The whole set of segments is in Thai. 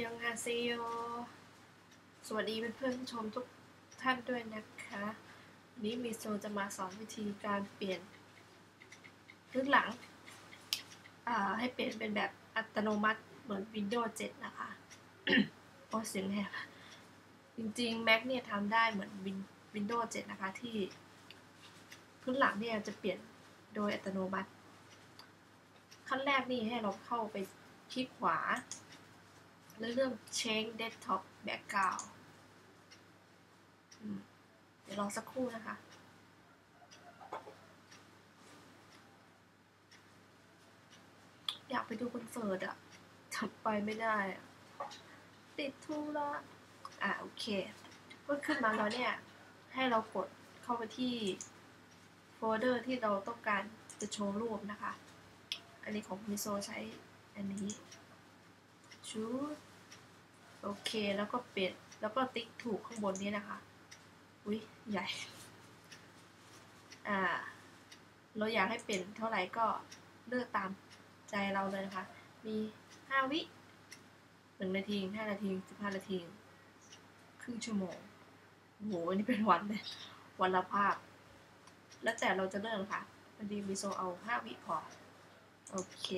ยังฮาเซโย สวัสดีเพื่อนๆผู้ชมทุกท่านด้วยนะคะ วันนี้มิโซจะมาสอนวิธีการเปลี่ยนพื้นหลัง ให้เปลี่ยนเป็นแบบอัตโนมัติเหมือน Windows 7 นะคะ โอ้เสียงแหบจริงๆ Mac เนี่ยทำได้เหมือน Windows 7 นะคะที่พื้นหลังเนี่ยจะเปลี่ยนโดยอัตโนมัติ ขั้นแรกนี่ให้เราเข้าไปที่ขวา แล้วเรื่อง change desktop background เดี๋ยวรอสักครู่นะคะอยากไปดูคอนเสิร์ตอะทำไปไม่ได้อะติดธุระอะโอเคเมื่อขึ้นมาแล้วเนี่ย ให้เรากดเข้าไปที่โฟลเดอร์ที่เราต้องการจะโชว์รูปนะคะ อันนี้ของมิโซใช้อันนี้ชู โอเคแล้วก็เปลี่ยนแล้วก็ติ๊กถูกข้างบนนี้นะคะ อุ้ยใหญ่ อ่า เราอยากให้เปลี่ยนเท่าไหร่ก็เลือกตามใจเราเลยนะคะ มีห้าวิหนึ่งนาทีห้านาทีสิบห้านาที ครึ่งชั่วโมงโอ้โหอันนี้เป็นวันเลยวันละภาพ แล้วแต่เราจะเลือกค่ะพอดีมิโซเอาห้าวิพอ โอเค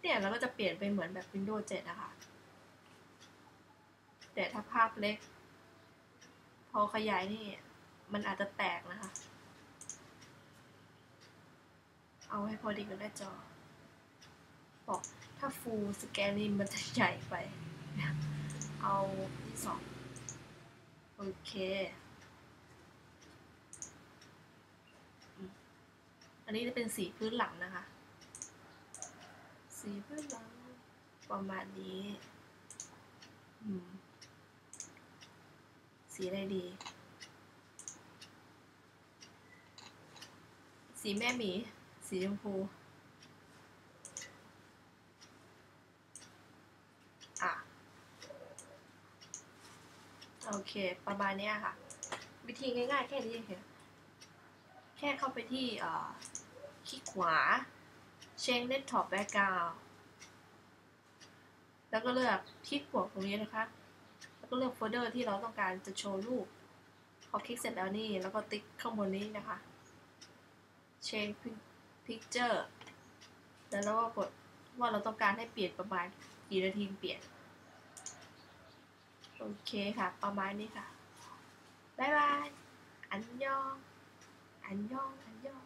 เนี่ยเราก็จะเปลี่ยนไปเหมือนแบบ Windows 7นะคะ แต่ถ้าภาพเล็ก พอขยายนี่ มันอาจจะแตกนะคะ เอาให้พอดีกับหน้าจอ บอกถ้า full scan นี่มันจะใหญ่ไป เอาที่สองโอเค อันนี้จะเป็นสีพื้นหลังนะคะ สีพื้นหลังประมาณนี้อืม สีอะไรดี สีแม่หมี สีชมพู อะ โอเค ประมาณนี้ค่ะ วิธีง่ายๆ แค่นี้เองแค่เข้าไปที่คลิกขวา change desktop background แล้วก็เลือกคลิกบวกตรงนี้นะคะ ก็เลือกโฟลเดอร์ที่เราต้องการจะโชว์รูป พอคลิกเสร็จแล้วนี่ แล้วก็ติ๊กข้างบนนี้นะคะ change picture แล้วเราก็กดว่าเราต้องการให้เปลี่ยนประมาณกี่นาทีเปลี่ยน โอเคค่ะ ประมาณนี้ค่ะ บ๊ายบาย อันยอง อันยอง อันยอง